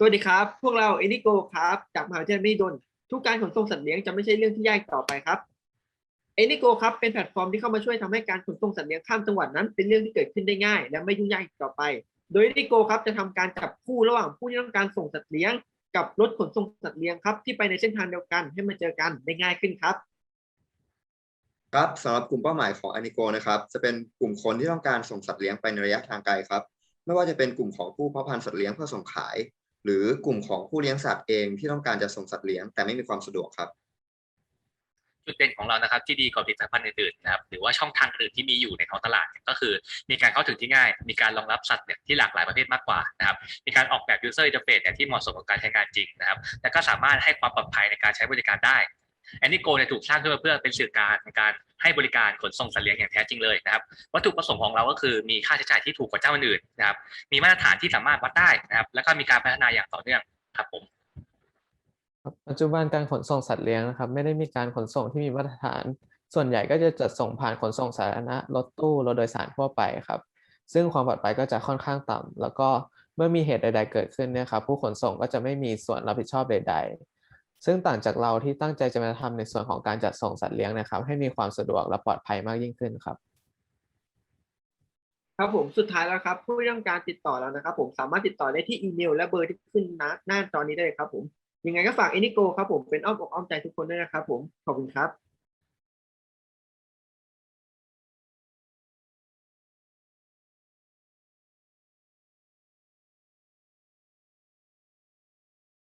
สวัสดีครับ พวกเราเอนิโกครับ จากมหาวิทยาลัยมหิดลทุกการขนส่งสัตว์เลี้ยงจะไม่ใช่เรื่องที่ยากต่อไปครับเอนิโกครับเป็นแพลตฟอร์มที่เข้ามาช่วยทำให้การขนส่งสัตว์เลี้ยงข้ามจังหวัดนั้น เป็นเรื่องที่เกิดขึ้นได้ง่าย และไม่ยุ่งยากต่อไป โดยเอนิโกครับจะทำการจับคู่ระหว่างผู้ที่ต้องการส่งสัตว์เลี้ยง กับรถขนส่งสัตว์เลี้ยงครับที่ไปในเส้นทางเดียวกันให้มาเจอกันได้ง่ายขึ้นครับครับสำหรับกลุ่มเป้าหมายของอ n นิโกนะครับจะเป็นกลุ่มคนที่ต้องการส่งสัตว์เลี้ยงไปในระยะทางไกลครับ ไม่ว่าจะเป็นกลุ่มของผู้เพาะพันธุ์สัตว์เลี้ยงเพื่อส่งขาย หรือกลุ่มของผู้เลี้ยงสัตว์เองที่ต้องการจะส่งสัตว์เลี้ยง แต่ไม่มีความสะดวกครับจุดเด่นของเรานะครับที่ดีกว่าผลิตภัณฑ์อื่นๆนะครับหรือว่าช่องทางอื่นที่มีอยู่ในท้องตลาดเนี่ยก็คือ มีการเข้าถึงที่ง่าย มีการรองรับสัตว์เนี่ยที่หลากหลายประเภทมากกว่านะครับมีการออกแบบ user interface เนี่ยที่เหมาะสมกับการใช้งานจริงนะครับและก็สามารถให้ความปลอดภัยในการใช้บริการได้ แอนนิโกเนี่ยถูกสร้างขึ้นมาเพื่อเป็นสื่อการในการให้บริการขนส่งสัตว์เลี้ยงอย่างแท้จริงเลยนะครับวัตถุประสงค์ของเราก็คือมีค่าใช้จ่ายที่ถูกกว่าเจ้าอื่นนะครับ มีมาตรฐานที่สามารถวัดได้นะครับ แล้วก็มีการพัฒนาอย่างต่อเนื่องครับผมปัจจุบันการขนส่งสัตว์เลี้ยงนะครับ ไม่ได้มีการขนส่งที่มีมาตรฐาน ส่วนใหญ่ก็จะจัดส่งผ่านขนส่งสาธารณะรถตู้รถโดยสารทั่วไปครับ ซึ่งความปลอดภัยก็จะค่อนข้างต่ำแล้วก็เมื่อมีเหตุใด ๆ เกิดขึ้นเนี่ยครับผู้ขนส่งก็จะไม่มีส่วนรับผิดชอบใด ๆ ซึ่งต่างจากเราที่ตั้งใจจะมาทำในส่วนของการจัดส่งสัตว์เลี้ยงนะครับ ให้มีความสะดวกและปลอดภัยมากยิ่งขึ้นครับ ครับผมสุดท้ายแล้วครับ ผู้ที่ต้องการติดต่อเรานะครับ ผมสามารถติดต่อได้ที่อีเมล และเบอร์ที่ขึ้นหน้าหน้าจอนี้ได้เลยครับ ผมยังไงก็ฝากเอนิโกครับผมเป็นอ้อมอกอ้อมใจทุกคนด้วยนะครับ ผมขอบคุณครับ